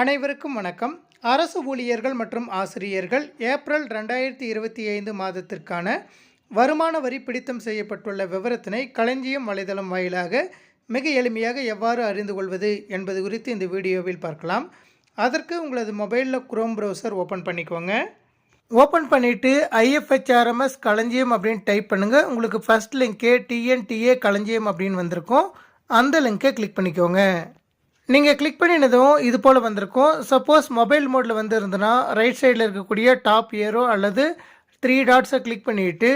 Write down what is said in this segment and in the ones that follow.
அனைவருக்கும் வணக்கம். அரசு ஊழியர்கள் மற்றும் ஆசிரியர்கள் ஏப்ரல் ரெண்டாயிரத்தி இருபத்தி ஐந்து மாதத்திற்கான வருமான வரி பிடித்தம் செய்யப்பட்டுள்ள விவரத்தினை களஞ்சியம் வலைதளம் வாயிலாக மிக எளிமையாக எவ்வாறு அறிந்து கொள்வது என்பது குறித்து இந்த வீடியோவில் பார்க்கலாம். அதற்கு உங்களது மொபைலில் குரோம் ப்ரௌசர் ஓப்பன் பண்ணிக்கோங்க. ஓப்பன் பண்ணிவிட்டு ஐஎஃப்ஹெச்ஆர்எம்எஸ் களஞ்சியம் அப்படின்னு டைப் பண்ணுங்கள் உங்களுக்கு ஃபஸ்ட் லிங்க்கே டிஎன்டிஏ களஞ்சியம் அப்படின்னு வந்திருக்கும். அந்த லிங்க்கை கிளிக் பண்ணிக்கோங்க. நீங்கள் கிளிக் பண்ணினதும் இது போல் வந்திருக்கும். சப்போஸ் மொபைல் மோடில் வந்து இருந்ததுன்னா ரைட் சைடில் இருக்கக்கூடிய டாப் ஏரோ அல்லது த்ரீ டாட்ஸை கிளிக் பண்ணிவிட்டு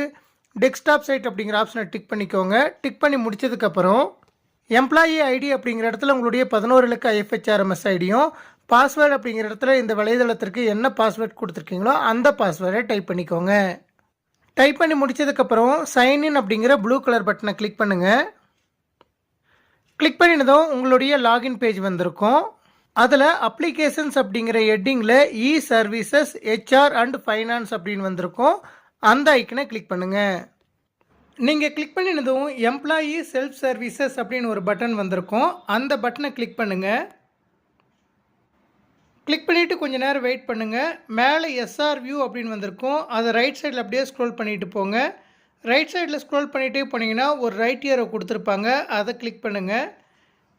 டெஸ்க்டாப் சைட் அப்படிங்கிற ஆப்ஷனை டிக் பண்ணிக்கோங்க. டிக் பண்ணி முடிச்சதுக்கப்புறம் எம்ப்ளாயி ஐடி அப்படிங்கிற இடத்துல உங்களுடைய பதினோரு இலக்க ஐஎஃப்ஹெச்ஆர்எம்எஸ் ஐடியும் பாஸ்வேர்டு அப்படிங்கிற இடத்துல இந்த வலைதளத்திற்கு என்ன பாஸ்வேர்ட் கொடுத்துருக்கீங்களோ அந்த பாஸ்வேர்டை டைப் பண்ணிக்கோங்க. டைப் பண்ணி முடிச்சதுக்கப்புறம் சைன்இன் அப்படிங்கிற ப்ளூ கலர் பட்டனை கிளிக் பண்ணுங்கள் கிளிக் பண்ணினதும் உங்களுடைய லாகின் பேஜ் வந்திருக்கும். அதில் அப்ளிகேஷன்ஸ் அப்படிங்கிற ஹெட்டிங்கில் e services HR and finance அப்படின்னு வந்திருக்கும். அந்த ஐக்கனை கிளிக் பண்ணுங்கள் நீங்கள் கிளிக் பண்ணினதும் எம்ப்ளாயி செல்ஃப் சர்வீசஸ் அப்படின்னு ஒரு பட்டன் வந்திருக்கும். அந்த பட்டனை கிளிக் பண்ணுங்கள் கிளிக் பண்ணிவிட்டு கொஞ்சம் நேரம் வெயிட் பண்ணுங்கள் மேலே எஸ்ஆர் வியூ அப்படின்னு வந்திருக்கும். அதை ரைட் சைடில் அப்படியே ஸ்க்ரோல் பண்ணிவிட்டு போங்க. ரைட் சைடில் ஸ்க்ரோல் பண்ணிகிட்டே போனீங்கன்னா ஒரு ரைட் இயரை கொடுத்துருப்பாங்க. அதை கிளிக் பண்ணுங்கள்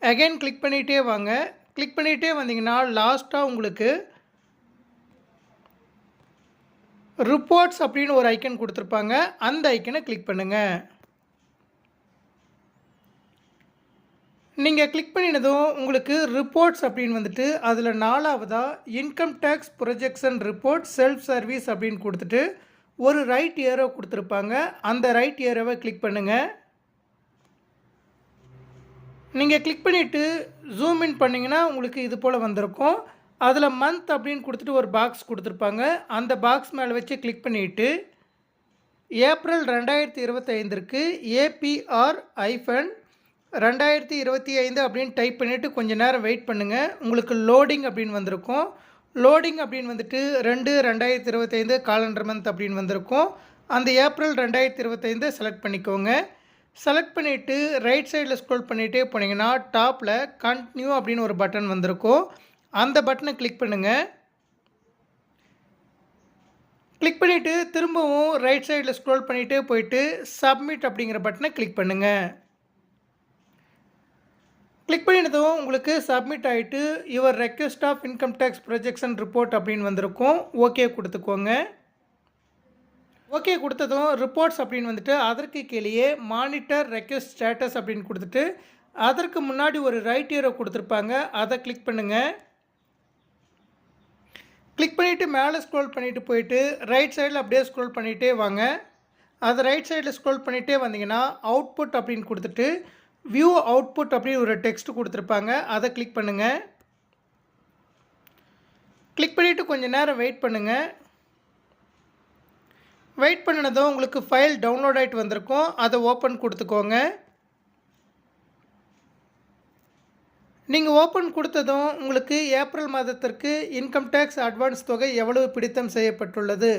அகைன் கிளிக் பண்ணிகிட்டே வாங்க. கிளிக் பண்ணிகிட்டே வந்தீங்கன்னா லாஸ்ட்டாக உங்களுக்கு ரிப்போர்ட்ஸ் அப்படின்னு ஒரு ஐக்கன் கொடுத்துருப்பாங்க. அந்த ஐக்கனை கிளிக் பண்ணுங்கள் நீங்கள் கிளிக் பண்ணினதும் உங்களுக்கு ரிப்போர்ட்ஸ் அப்படின்னு வந்துட்டு அதில் நாலாவதாக income tax projection report self service அப்படின்னு கொடுத்துட்டு ஒரு ரைட் ஏரோ கொடுத்துருப்பாங்க. அந்த ரைட் ஏரோவை கிளிக் பண்ணுங்கள் நீங்கள் கிளிக் பண்ணிவிட்டு ஜூம் இன் பண்ணிங்கன்னா உங்களுக்கு இது போல் வந்திருக்கும். அதில் மந்த் அப்படின்னு கொடுத்துட்டு ஒரு பாக்ஸ் கொடுத்துருப்பாங்க. அந்த பாக்ஸ் மேலே வச்சு கிளிக் பண்ணிவிட்டு ஏப்ரல் ரெண்டாயிரத்தி இருபத்தைந்திற்கு ஏபிஆர் ஐஃபன் ரெண்டாயிரத்தி இருபத்தி ஐந்து அப்படின்னு டைப் பண்ணிவிட்டு கொஞ்சம் நேரம் வெயிட் பண்ணுங்கள் உங்களுக்கு லோடிங் அப்படின்னு வந்திருக்கும். லோடிங் அப்படின்னு வந்துட்டு ரெண்டு ரெண்டாயிரத்தி இருபத்தைந்து காலண்டர் மந்த் அப்படின்னு வந்திருக்கும். அந்த ஏப்ரல் ரெண்டாயிரத்தி இருபத்தைந்து செலக்ட் பண்ணிக்கோங்க. செலக்ட் பண்ணிவிட்டு ரைட் சைடில் ஸ்க்ரோல் பண்ணிகிட்டே போனீங்கன்னா டாப்பில் கண்டினியூ அப்படின்னு ஒரு பட்டன் வந்திருக்கும். அந்த பட்டனை கிளிக் பண்ணுங்கள் கிளிக் பண்ணிவிட்டு திரும்பவும் ரைட் சைடில் ஸ்க்ரோல் பண்ணிகிட்டே போயிட்டு சப்மிட் அப்படிங்கிற பட்டனை கிளிக் பண்ணுங்கள் கிளிக் பண்ணினதும் உங்களுக்கு சப்மிட் ஆகிட்டு your request of income tax projection report அப்படின்னு வந்திருக்கும். ஓகே கொடுத்துக்கோங்க. ஓகே கொடுத்ததும் ரிப்போர்ட்ஸ் அப்படின்னு வந்துட்டு அதற்கு கீழேயே மானிட்டர் ரெக்வஸ்ட் ஸ்டேட்டஸ் அப்படின்னு கொடுத்துட்டு அதற்கு முன்னாடி ஒரு ரைட் இயரோ கொடுத்துருப்பாங்க. அதை கிளிக் பண்ணுங்கள் கிளிக் பண்ணிவிட்டு மேலே ஸ்க்ரோல் பண்ணிவிட்டு போயிட்டு ரைட் சைடில் அப்படியே ஸ்க்ரோல் பண்ணிகிட்டே வாங்க. அதை ரைட் சைடில் ஸ்க்ரோல் பண்ணிகிட்டே வந்தீங்கன்னா அவுட்புட் அப்படின்னு கொடுத்துட்டு வியூ அவுட்புட் அப்படின்னு ஒரு டெக்ஸ்ட் கொடுத்துருப்பாங்க. அதை கிளிக் பண்ணுங்கள் கிளிக் பண்ணிவிட்டு கொஞ்சம் நேரம் வெயிட் பண்ணுங்கள் வெயிட் பண்ணினதும் உங்களுக்கு ஃபைல் டவுன்லோட் ஆகிட்டு வந்திருக்கும். அதை ஓப்பன் கொடுத்துக்கோங்க. நீங்கள் ஓப்பன் கொடுத்ததும் உங்களுக்கு ஏப்ரல் மாதத்திற்கு இன்கம் டேக்ஸ் அட்வான்ஸ் தொகை எவ்வளவு பிடித்தம் செய்யப்பட்டுள்ளது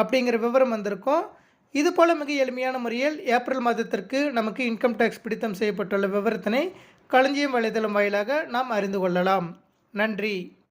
அப்படிங்கிற விவரம் வந்திருக்கும். இது போல் மிக எளிமையான முறையில் ஏப்ரல் மாதத்திற்கு நமக்கு இன்கம் டேக்ஸ் பிடித்தம் செய்யப்பட்டுள்ள விவரத்தினை களஞ்சியம் வலைதளம் வாயிலாக நாம் அறிந்து கொள்ளலாம். நன்றி.